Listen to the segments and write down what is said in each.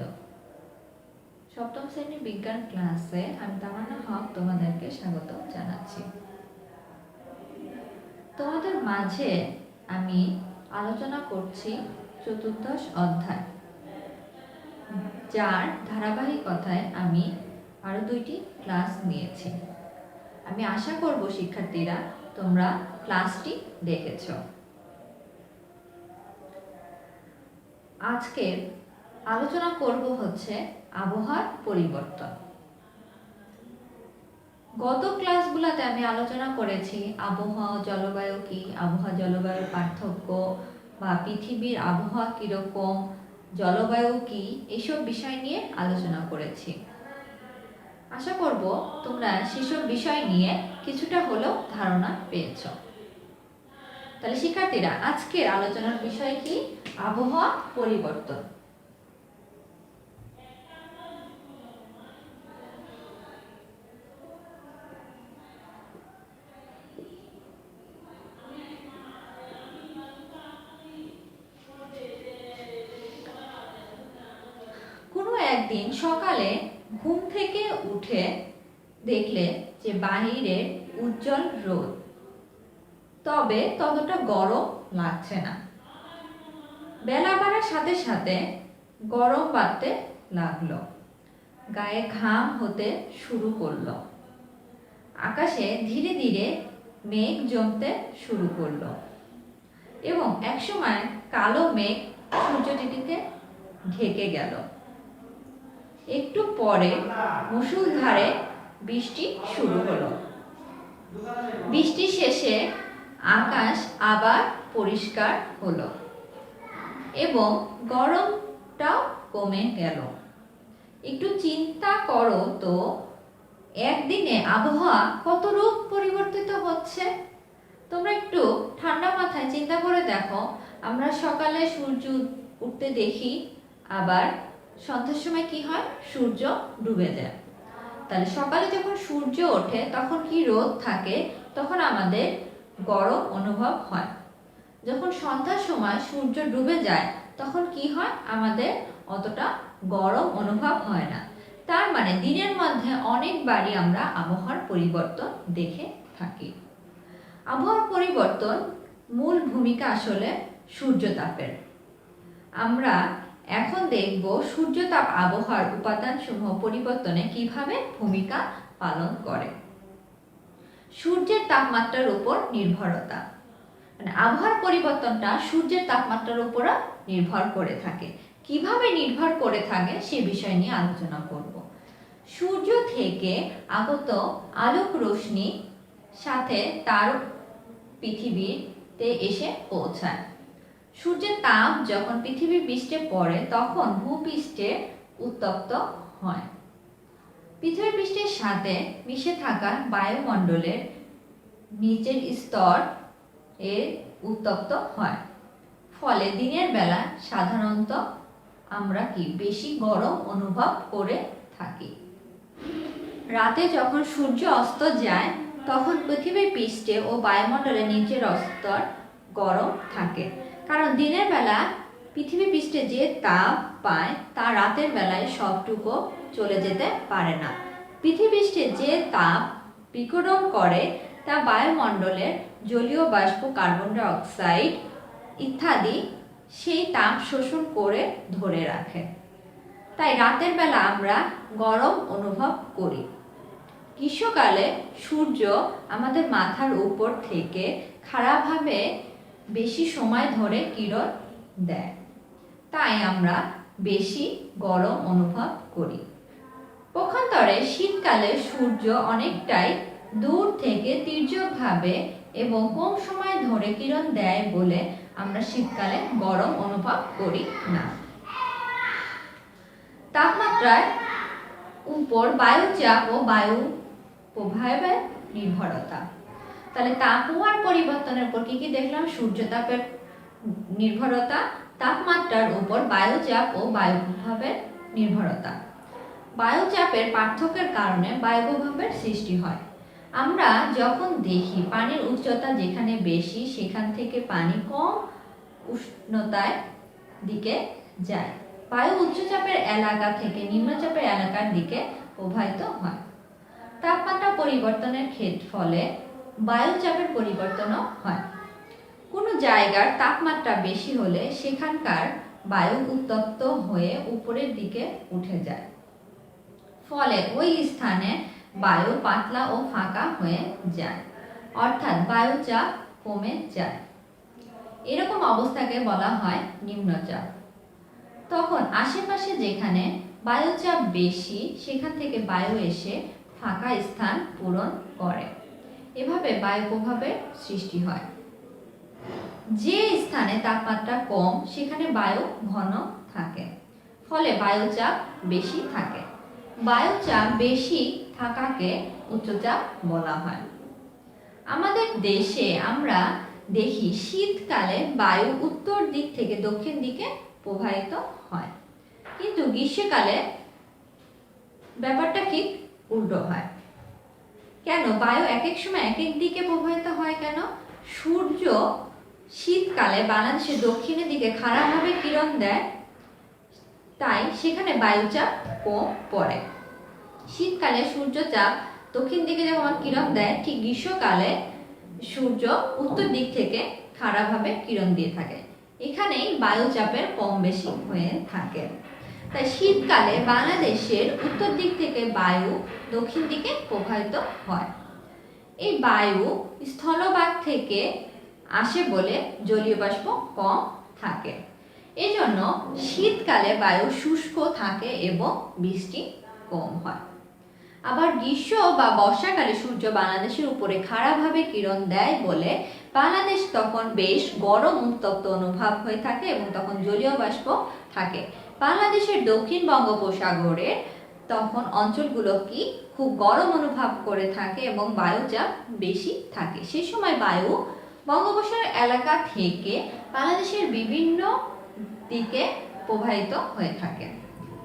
ছিল। সপ্তম শ্রেণির বিজ্ঞান ক্লাসে আমি তামান্না হক তোমাদেরকে স্বাগত জানাচ্ছি। তোমাদের মাঝে আমি আলোচনা করছি চতুর্দশ অধ্যায়, যার ধারাবাহিকতায় আমি আরও দুইটি ক্লাস নিয়েছি। আমি আশা করব শিক্ষার্থীরা তোমরা ক্লাসটি দেখেছ। আজকের আলোচনা করব হচ্ছে আবহাওয়ার পরিবর্তন। গত ক্লাসগুলোতে আমি আলোচনা করেছি আবহাওয়া, জলবায়ু কি, আবহাওয়া, জলবায়ুর পার্থক্য বা পৃথিবীর আবহাওয়া কীরকম, জলবায়ু কি এইসব বিষয় নিয়ে আলোচনা করেছি। আশা করব তোমরা সেসব বিষয় নিয়ে কিছুটা হলেও ধারণা পেয়েছ। তাহলে শিক্ষার্থীরা, আজকের আলোচনার বিষয় কি? আবহাওয়া পরিবর্তন। একদিন সকালে ঘুম থেকে উঠে দেখলে যে বাহিরে উজ্জ্বল রোদ। তবে ততটা গরম লাগছে না। বেলা বাড়ার সাথে সাথে গরম বাড়তে লাগল। গায়ে ঘাম হতে শুরু করল। আকাশে ধীরে ধীরে মেঘ জমতে শুরু করল এবং একসময় কালো মেঘ সূর্যটিকে ঢেকে গেল। একটু পরে মুষলধারে বৃষ্টি শুরু হলো। বৃষ্টি শেষে আকাশ আবার পরিষ্কার হলো এবং গরমটাও কমে গেল। একটু চিন্তা করো তো, একদিনে আবহাওয়া কত রূপ পরিবর্তিত হচ্ছে? তোমরা একটু ঠান্ডা মাথায় চিন্তা করে দেখো। আমরা সকালে সূর্য উঠতে দেখি, আবার সন্ধ্যার সময় কি হয়? সূর্য ডুবে যায়। তাহলে সকালে যখন সূর্য ওঠে, তখন কি রোদ থাকে? তখন আমাদের গরম অনুভব হয়। যখন সন্ধ্যার সময় সূর্য ডুবে যায়, তখন কি হয়? আমাদের অতটা গরম অনুভব হয় না। তার মানে দিনের মধ্যে অনেকবারই আমরা আবহাওয়ার পরিবর্তন দেখে থাকি। আবহাওয়ার পরিবর্তন মূল ভূমিকা আসলে সূর্যতাপের আমরা এখন দেখব সূর্যতাপ আবহাওয়ার উপাদানসমূহ পরিবর্তনে কীভাবে ভূমিকা পালন করে। সূর্যের তাপমাত্রার উপর নির্ভরতা। মানে আবহাওয়ার পরিবর্তনটা সূর্যের তাপমাত্রার উপর নির্ভর করে থাকে। কীভাবে নির্ভর করে থাকে সে বিষয় নিয়ে আলোচনা করব। সূর্য থেকে আগত আলোক রশ্মি সাথে তার পৃথিবীতে এসে পৌঁছায়। সূর্যের তাপ যখন পৃথিবীর পৃষ্ঠে পড়ে, তখন ভূপৃষ্ঠে উত্তপ্ত হয়। পৃথিবী পৃষ্ঠের সাথে মিশে থাকা বায়ুমণ্ডলের নিচের স্তর এর উত্তপ্ত হয়। ফলে দিনের বেলা সাধারণত আমরা কি বেশি গরম অনুভব করে থাকি? রাতে যখন সূর্য অস্ত যায়, তখন পৃথিবীর পৃষ্ঠে ও বায়ুমণ্ডলের নিচের স্তর গরম থাকে। কারণ দিনের বেলা পৃথিবী পৃষ্ঠে যে তাপ পায়, তা রাতের বেলায় সবটুকু চলে যেতে পারে না। পৃথিবী পৃষ্ঠে যে তাপ বিকরণ করে, তা বায়ুমণ্ডলের জলীয় বাষ্প, কার্বন ডাই অক্সাইড ইত্যাদি, সেই তাপ শোষণ করে ধরে রাখে। তাই রাতের বেলা আমরা গরম অনুভব করি। গ্রীষ্মকালে সূর্য আমাদের মাথার উপর থেকে খারাপভাবে বেশি সময় ধরে কিরণ দেয়। তাই আমরা বেশি গরম অনুভব করি। পক্ষান্তরে শীতকালে সূর্য অনেকটাই দূর থেকে তীর্যকভাবে এবং কম সময় ধরে কিরণ দেয় বলে আমরা শীতকালে গরম অনুভব করি না। তাপমাত্রায় উপর বায়ুচাপ ও বায়ু প্রভাবের নির্ভরতা। তাহলে তাপমাত্রার পরিবর্তনের উপর কি কি দেখলাম? সূর্যতাপের নির্ভরতা, তাপমাত্রার উপর বায়ুচাপ ও বায়ু প্রভাবের নির্ভরতা। বায়ুচাপের পার্থক্যের কারণে বায়ু প্রভাবের সৃষ্টি হয়। আমরা যখন দেখি পানির উচ্চতা যেখানে বেশি, সেখান থেকে পানি কম উষ্ণতায় দিকে যায়। বায়ু উচ্চচাপের এলাকা থেকে নিম্নচাপের এলাকার দিকে প্রবাহিত হয়। তাপমাত্রা পরিবর্তনের ক্ষেত্রে ফলে বায়ুচাপের পরিবর্তনও হয়। কোনো জায়গার তাপমাত্রা বেশি হলে সেখানকার বায়ু উত্তপ্ত হয়ে উপরের দিকে উঠে যায়। ফলে ওই স্থানে বায়ু পাতলা ও ফাঁকা হয়ে যায়, অর্থাৎ বায়ুচাপ কমে যায়। এরকম অবস্থাকে বলা হয় নিম্নচাপ। তখন আশেপাশে যেখানে বায়ুচাপ বেশি, সেখান থেকে বায়ু এসে ফাঁকা স্থান পূরণ করে। এভাবে বায়ু প্রভাবের সৃষ্টি হয়। যে স্থানে তাপমাত্রা কম, সেখানে বায়ু ঘন থাকে। ফলে বায়ুচাপ বেশি থাকে। বায়ুচাপ বেশি থাকাকে উচ্চচাপ বলা হয়। আমাদের দেশে আমরা দেখি শীতকালে বায়ু উত্তর দিক থেকে দক্ষিণ দিকে প্রবাহিত হয়। কিন্তু গ্রীষ্মকালে ব্যাপারটা ঠিক উল্টো হয়। কেন? বায়ু এক এক সময় এক এক দিকে প্রবাহিত হয় কেন? সূর্য শীতকালে বাংলাদেশের দক্ষিণের দিকে খারাপভাবে কিরণ দেয়, তাই সেখানে বায়ুচাপ কম পড়ে। শীতকালে সূর্যচাপ দক্ষিণ দিকে যেমন কিরণ দেয়, ঠিক গ্রীষ্মকালে সূর্য উত্তর দিক থেকে খারাপভাবে কিরণ দিয়ে থাকে। এখানেই বায়ুচাপের কম বেশি হয়ে থাকে। তাই শীতকালে বাংলাদেশের উত্তর দিক থেকে বায়ু দক্ষিণ দিকে প্রবাহিত হয়। এই বায়ু স্থলভাগ থেকে আসে বলে জলীয় বাষ্প কম থাকে। এজন্য শীতকালে বায়ু শুষ্ক থাকে এবং বৃষ্টি কম হয়। আবার গ্রীষ্ম বা বর্ষাকালে সূর্য বাংলাদেশের উপরে খারাপভাবে কিরণ দেয় বলে বাংলাদেশ তখন বেশ গরম উত্তপ্ত অনুভব হয়ে থাকে এবং তখন জলীয় বাষ্প থাকে। বাংলাদেশের দক্ষিণ বঙ্গোপসাগরের তখন অঞ্চলগুলো কি খুব গরম অনুভব করে থাকে এবং বায়ুচাপ বেশি থাকে। সেই সময় বায়ু বঙ্গোপসাগর এলাকা থেকে বাংলাদেশের বিভিন্ন দিকে প্রবাহিত হয়ে থাকে।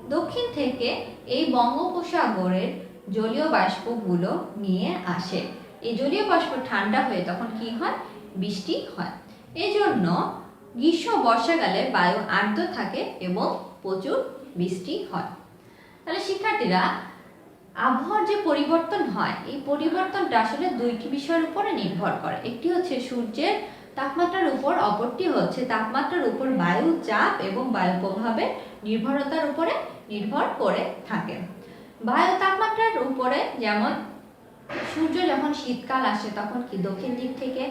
দক্ষিণ থেকে এই বঙ্গোপসাগরের জলীয় বাষ্পগুলো নিয়ে আসে। এই জলীয় বাষ্প ঠান্ডা হয়ে তখন কি হয়? বৃষ্টি হয়। এই জন্য গ্রীষ্ম বর্ষাকালে বায়ু আর্দ্র থাকে এবং প্রচুর বৃষ্টি হয়। তাহলে শিক্ষার্থীরা, আবহাওয়ার যে পরিবর্তন হয়, এই পরিবর্তনটা আসলে দুইটি বিষয়ের উপরে নির্ভর করে। একটি হচ্ছে সূর্যের তাপমাত্রার উপর, অপরটি হচ্ছে তাপমাত্রার উপর বায়ু চাপ এবং বায়ু প্রভাবের নির্ভরতার উপরে নির্ভর করে থাকে। বায়ু তাপমাত্রার উপরে যেমন সূর্য যখন শীতকাল আসে, তখন কি দক্ষিণ দিক থেকে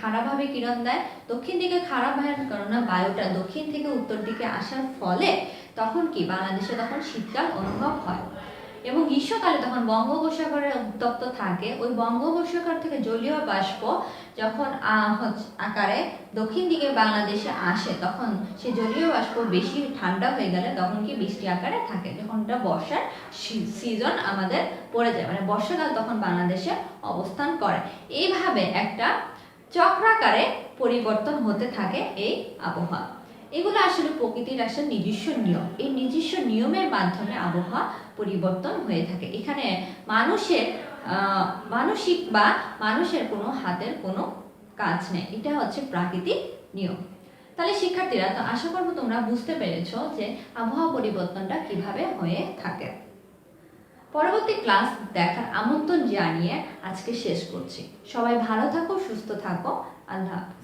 খারাপভাবে কিরণ দেয়? দক্ষিণ দিকে খারাপ হওয়ার কারণে বায়ুটা দক্ষিণ থেকে উত্তর দিকে আসার ফলে তখন কি? বাংলাদেশে তখন শীতকাল অনুভব হয়। এবং গ্রীষ্মকালে তখন বঙ্গোপসাগরে উত্তপ্ত থাকে। ওই বঙ্গোপসাগর থেকে জলীয় বাষ্প যখন আকারে দক্ষিণ দিকে বাংলাদেশে আসে, তখন সে জলীয় বাষ্প বেশি ঠান্ডা হয়ে গেলে তখন কি বৃষ্টি আকারে থাকে? যখন এটা বর্ষার সিজন আমাদের পড়ে যায়। মানে বর্ষাকাল তখন বাংলাদেশে অবস্থান করে। এইভাবে একটা চক্রাকারে পরিবর্তন হতে থাকে এই আবহাওয়া। এগুলো আসলে প্রকৃতির আসলে নিজস্ব নিয়ম। এই নিজস্ব নিয়মের মাধ্যমে আবহাওয়া পরিবর্তন হয়ে থাকে। এখানে মানুষের মানসিক বা মানুষের কোনো হাতের কোনো কাজ নেই। এটা হচ্ছে প্রাকৃতিক নিয়ম। তাহলে শিক্ষার্থীরা, তো আশা করব তোমরা বুঝতে পেরেছ যে আবহাওয়া পরিবর্তনটা কীভাবে হয়ে থাকে। পরবর্তী ক্লাস দেখার আমন্ত্রণ জানিয়ে আজকে শেষ করছি। সবাই ভালো থাকো, সুস্থ থাকো। আল্লাহ হাফেজ।